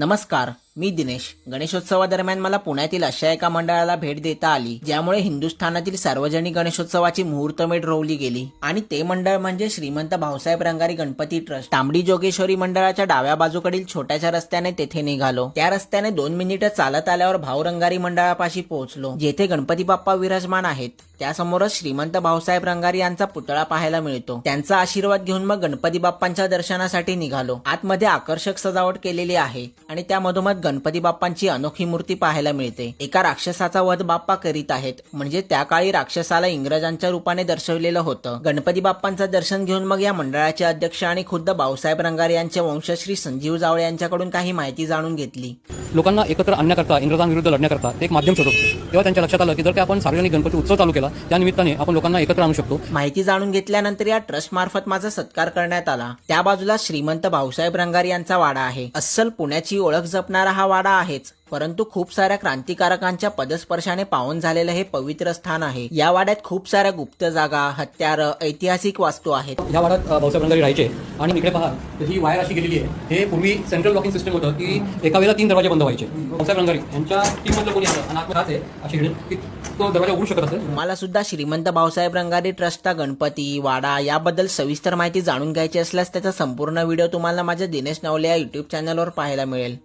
नमस्कार. मी दिनेश. गणेशोत्सवादरम्यान मला पुण्यातील अशा एका मंडळाला भेट देता आली ज्यामुळे हिंदुस्थानातील सार्वजनिक गणेशोत्सवाची मुहूर्तमेढ रोवली गेली. आणि ते मंडळ म्हणजे श्रीमंत भाऊसाहेब रंगारी गणपती ट्रस्ट. तांबडी जोगेश्वरी मंडळाच्या डाव्या बाजूकडील छोट्याशा रस्त्याने तेथे निघालो. त्या रस्त्याने दोन मिनिटं चालत आल्यावर भाऊ रंगारी मंडळापाशी पोहोचलो जेथे गणपती बाप्पा विराजमान आहेत. त्यासमोरच श्रीमंत भाऊसाहेब रंगारी यांचा पुतळा पाहायला मिळतो. त्यांचा आशीर्वाद घेऊन मग गणपती बाप्पांच्या दर्शनासाठी निघालो. आतमध्ये आकर्षक सजावट केलेली आहे आणि त्यामधोमध गणपती बाप्पांची अनोखी मूर्ती पाहायला मिळते. एका राक्षसाचा वध बाप्पा करीत आहेत. म्हणजे त्या काळी राक्षसाला इंग्रजांच्या रूपाने दर्शवलेलं होतं. गणपती बाप्पांचं दर्शन घेऊन मग या मंडळाचे अध्यक्ष आणि खुद्द भाऊसाहेब रंगारे यांचे वंशश्री संजीव जावळे यांच्याकडून काही माहिती जाणून घेतली. लोकांना एकत्र आणण्याकरता इंग्रजांविरुद्ध लढण्याकरता ते एक माध्यम शोधत होते. तेव्हा त्यांच्या लक्षात आलं की जर का आपण सार्वजनिक गणपती उत्सव चालू केला त्या निमित्ताने आपण लोकांना एकत्र आणू शकतो. माहिती जाणून घेतल्यानंतर या ट्रस्ट मार्फत माझा सत्कार करण्यात आला. त्या बाजूला श्रीमंत भाऊसाहेब रंगारी यांचा वाडा आहे. अस्सल पुण्याची ओळख जपणारा हा वाडा आहेच. परंतु खूप साऱ्या क्रांतिकारकांच्या पदस्पर्शाने पावन झालेलं हे पवित्र स्थान आहे. या वाड्यात खूप साऱ्या गुप्त जागा हत्यार ऐतिहासिक वास्तू आहेत. या वाड्यात भाऊसाहेब रंगारी राहायचे. आणि इकडे पहा ही वायर अशी गेलेली आहे. हे पूर्वी सेंट्रल लॉकिंग सिस्टम होतं की एका वेळेला तीन दरवाजे बंद व्हायचे. भाऊसाहेब रंगारी यांच्या टीममधलं कोणी असतं आणि आतमध्ये आहे. अशी हिडन की तो दरवाजा उघडू शकत असेल. तुम्हाला सुद्धा श्रीमंत भाऊसाहेब रंगारी ट्रस्टचा गणपती वाडा याबद्दल सविस्तर माहिती जाणून घ्यायची असल्यास त्याचा संपूर्ण व्हिडिओ तुम्हाला माझ्या दिनेश नवले या युट्यूब चॅनलवर पाहायला मिळेल.